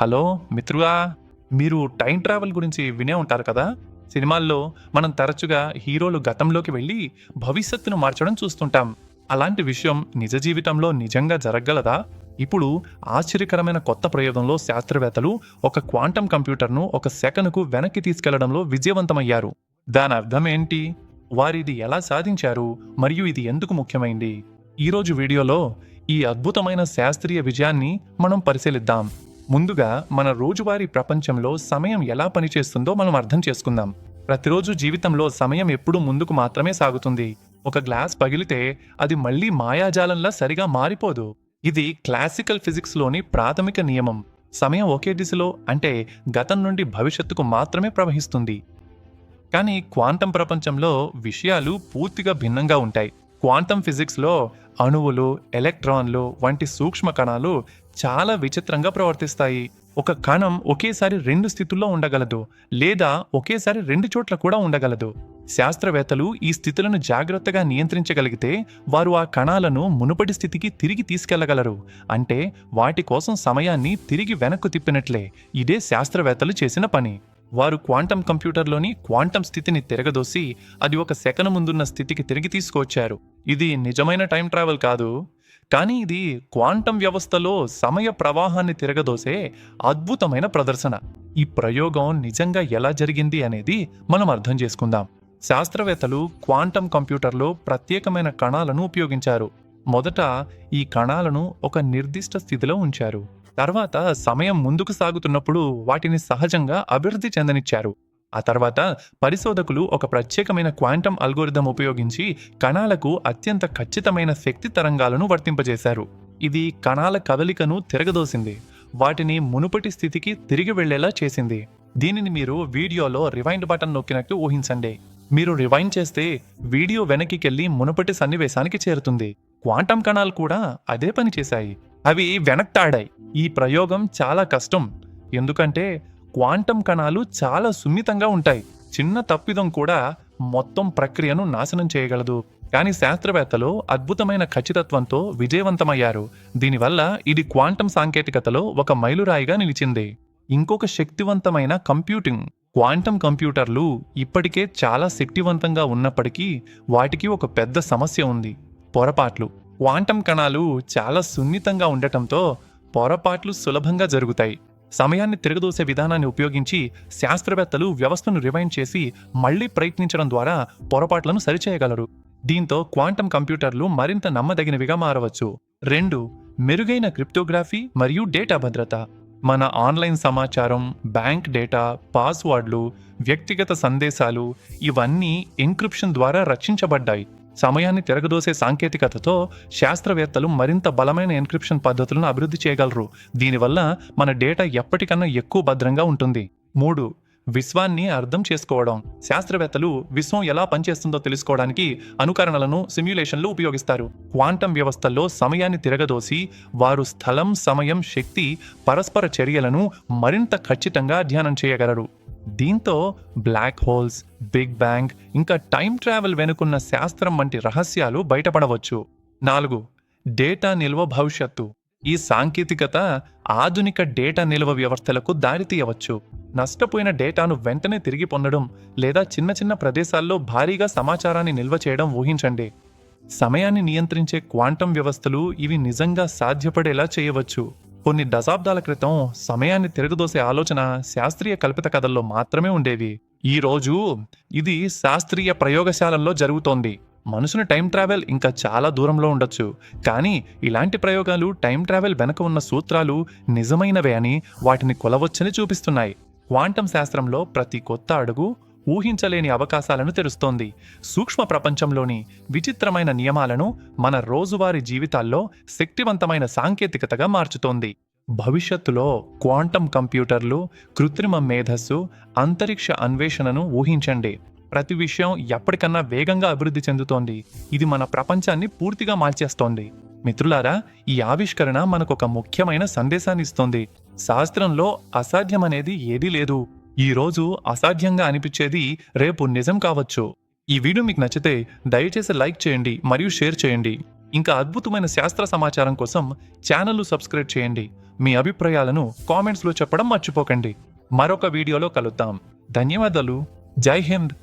Hello మిత్రుగా మీరు time travel గురించి వినే ఉంటారు కదా? సినిమాల్లో మనం తరచుగా హీరోలు గతంలోకి వెళ్ళి భవిష్యత్తును మార్చడం చూస్తుంటాం. అలాంటి విషయం నిజ జీవితంలో నిజంగా జరగగలదా? ఇప్పుడు ఆశ్చర్యకరమైన కొత్త ప్రయోగంలో శాస్త్రవేత్తలు ఒక క్వాంటం కంప్యూటర్ను ఒక సెకనుకు వెనక్కి తీసుకెళ్ళడంలో విజయవంతమయ్యారు. దాని అర్థం ఏంటి? వారిది ఎలా సాధించారు? మరియు ఇది ఎందుకు ముఖ్యమైంది? ఈరోజు వీడియోలో ఈ అద్భుతమైన శాస్త్రీయ విజయాన్ని మనం పరిశీలిద్దాం. ముందుగా మన రోజువారీ ప్రపంచంలో సమయం ఎలా పనిచేస్తుందో మనం అర్థం చేసుకుందాం. ప్రతిరోజు జీవితంలో సమయం ఎప్పుడూ ముందుకు మాత్రమే సాగుతుంది. ఒక గ్లాస్ పగిలితే అది మళ్ళీ మాయాజాలంలా సరిగా మారిపోదు. ఇది క్లాసికల్ ఫిజిక్స్లోని ప్రాథమిక నియమం. సమయం ఒకే దిశలో అంటే గతం నుండి భవిష్యత్తుకు మాత్రమే ప్రవహిస్తుంది. కానీ క్వాంటం ప్రపంచంలో విషయాలు పూర్తిగా భిన్నంగా ఉంటాయి. క్వాంటం ఫిజిక్స్లో అణువులు ఎలక్ట్రాన్లు వంటి సూక్ష్మ కణాలు చాలా విచిత్రంగా ప్రవర్తిస్తాయి. ఒక కణం ఒకేసారి రెండు స్థితుల్లో ఉండగలదు లేదా ఒకేసారి రెండు చోట్ల కూడా ఉండగలదు. శాస్త్రవేత్తలు ఈ స్థితులను జాగ్రత్తగా నియంత్రించగలిగితే వారు ఆ కణాలను మునుపటి స్థితికి తిరిగి తీసుకెళ్ళగలరు. అంటే వాటి కోసం సమయాన్ని తిరిగి వెనక్కు తిప్పినట్లే. ఇదే శాస్త్రవేత్తలు చేసిన పని. వారు క్వాంటం కంప్యూటర్లోని క్వాంటం స్థితిని తిరగదోసి అది ఒక సెకను ముందున్న స్థితికి తిరిగి తీసుకొచ్చారు ఇది నిజమైన టైం ట్రావెల్ కాదు. కానీ ఇది క్వాంటం వ్యవస్థలో సమయ ప్రవాహాన్ని తిరగదోసే అద్భుతమైన ప్రదర్శన. ఈ ప్రయోగం నిజంగా ఎలా జరిగింది అనేది మనం అర్థం చేసుకుందాం. శాస్త్రవేత్తలు క్వాంటం కంప్యూటర్లో ప్రత్యేకమైన కణాలను ఉపయోగించారు. మొదట ఈ కణాలను ఒక నిర్దిష్ట స్థితిలో ఉంచారు. తర్వాత సమయం ముందుకు సాగుతున్నప్పుడు వాటిని సహజంగా అభివృద్ధి చెందనిచ్చారు. ఆ తర్వాత పరిశోధకులు ఒక ప్రత్యేకమైన క్వాంటం అల్గోరిథం ఉపయోగించి కణాలకు అత్యంత ఖచ్చితమైన శక్తి తరంగాలను వర్తింపజేశారు. ఇది కణాల కదలికను తిరగదోసింది. వాటిని మునుపటి స్థితికి తిరిగి వెళ్ళేలా చేసింది. దీనిని మీరు వీడియోలో రివైండ్ బటన్ నొక్కినట్టు ఊహించండి. మీరు రివైండ్ చేస్తే వీడియో వెనక్కికెళ్ళి మునుపటి సన్నివేశానికి చేరుతుంది. క్వాంటం కణాలు కూడా అదే పని చేశాయి. అవి వెనక్తాడాయి. ఈ ప్రయోగం చాలా కష్టం. ఎందుకంటే క్వాంటం కణాలు చాలా సున్నితంగా ఉంటాయి. చిన్న తప్పిదం కూడా మొత్తం ప్రక్రియను నాశనం చేయగలదు. కానీ శాస్త్రవేత్తలు అద్భుతమైన ఖచ్చితత్వంతో విజయవంతమయ్యారు. దీనివల్ల ఇది క్వాంటం సాంకేతికతలో ఒక మైలురాయిగా నిలిచింది. ఇంకొక శక్తివంతమైన కంప్యూటింగ్. క్వాంటం కంప్యూటర్లు ఇప్పటికే చాలా శక్తివంతంగా ఉన్నప్పటికీ వాటికి ఒక పెద్ద సమస్య ఉంది. పొరపాట్లు. క్వాంటం కణాలు చాలా సున్నితంగా ఉండటంతో పొరపాట్లు సులభంగా జరుగుతాయి. సమయాన్ని తిరగదోసే విధానాన్ని ఉపయోగించి శాస్త్రవేత్తలు వ్యవస్థను రివైండ్ చేసి మళ్ళీ ప్రయత్నించడం ద్వారా పొరపాట్లను సరిచేయగలరు. దీంతో క్వాంటం కంప్యూటర్లు మరింత నమ్మదగినవిగా మారవచ్చు. రెండు మెరుగైన క్రిప్టోగ్రఫీ మరియు డేటా భద్రత. మన ఆన్లైన్ సమాచారం బ్యాంక్ డేటా పాస్వర్డ్లు వ్యక్తిగత సందేశాలు ఇవన్నీ ఎన్క్రిప్షన్ ద్వారా రక్షించబడ్డాయి. సమయాన్ని తిరగదోసే సాంకేతికతతో శాస్త్రవేత్తలు మరింత బలమైన ఎన్క్రిప్షన్ పద్ధతులను అభివృద్ధి చేయగలరు. దీనివల్ల మన డేటా ఎప్పటికన్నా ఎక్కువ భద్రంగా ఉంటుంది. మూడు విశ్వాన్ని అర్థం చేసుకోవడం. శాస్త్రవేత్తలు విశ్వం ఎలా పనిచేస్తుందో తెలుసుకోవడానికి అనుకరణలను సిమ్యులేషన్లు ఉపయోగిస్తారు. క్వాంటం వ్యవస్థల్లో సమయాన్ని తిరగదోసి వారు స్థలం సమయం శక్తి పరస్పర చర్యలను మరింత ఖచ్చితంగా అధ్యయనం చేయగలరు. దీంతో బ్లాక్ హోల్స్ బిగ్ బ్యాంగ్ ఇంకా టైం ట్రావెల్ వెనుకున్న శాస్త్రం వంటి రహస్యాలు బయటపడవచ్చు. నాలుగు డేటా నిల్వ భవిష్యత్తు. ఈ సాంకేతికత ఆధునిక డేటా నిల్వ వ్యవస్థలకు దారితీయవచ్చు. నష్టపోయిన డేటాను వెంటనే తిరిగి పొందడం లేదా చిన్న చిన్న ప్రదేశాల్లో భారీగా సమాచారాన్ని నిల్వ చేయడం ఊహించండి. సమయాన్ని నియంత్రించే క్వాంటం వ్యవస్థలు ఇవి నిజంగా సాధ్యపడేలా చేయవచ్చు. కొన్ని దశాబ్దాల క్రితం సమయాన్ని తిరగదోసే ఆలోచన శాస్త్రీయ కల్పిత కథల్లో మాత్రమే ఉండేవి. ఈ రోజు ఇది శాస్త్రీయ ప్రయోగశాలల్లో జరుగుతోంది. మనుషుని టైం ట్రావెల్ ఇంకా చాలా దూరంలో ఉండొచ్చు. కానీ ఇలాంటి ప్రయోగాలు టైం ట్రావెల్ వెనక ఉన్న సూత్రాలు నిజమైనవే అని వాటిని కొలవచ్చని చూపిస్తున్నాయి. క్వాంటం శాస్త్రంలో ప్రతి కొత్త అడుగు ఊహించలేని అవకాశాలను తెరుస్తోంది. సూక్ష్మ ప్రపంచంలోని విచిత్రమైన నియమాలను మన రోజువారీ జీవితాల్లో శక్తివంతమైన సాంకేతికతగా మార్చుతోంది. భవిష్యత్తులో క్వాంటం కంప్యూటర్లు కృత్రిమ మేధస్సు అంతరిక్ష అన్వేషణను ఊహించండి. ప్రతి విషయం ఎప్పటికన్నా వేగంగా అభివృద్ధి చెందుతోంది. ఇది మన ప్రపంచాన్ని పూర్తిగా మార్చేస్తోంది. మిత్రులారా ఈ ఆవిష్కరణ మనకు ఒక ముఖ్యమైన సందేశాన్ని ఇస్తోంది. శాస్త్రంలో అసాధ్యమనేది ఏదీ లేదు. ఈ రోజు అసాధ్యంగా అనిపించేది రేపు నిజం కావచ్చు. ఈ వీడియో మీకు నచ్చితే దయచేసి లైక్ చేయండి మరియు షేర్ చేయండి. ఇంకా అద్భుతమైన శాస్త్ర సమాచారం కోసం ఛానల్ను సబ్స్క్రైబ్ చేయండి. మీ అభిప్రాయాలను కామెంట్స్లో చెప్పడం మర్చిపోకండి. మరొక వీడియోలో కలుద్దాం. ధన్యవాదాలు. జై హింద్.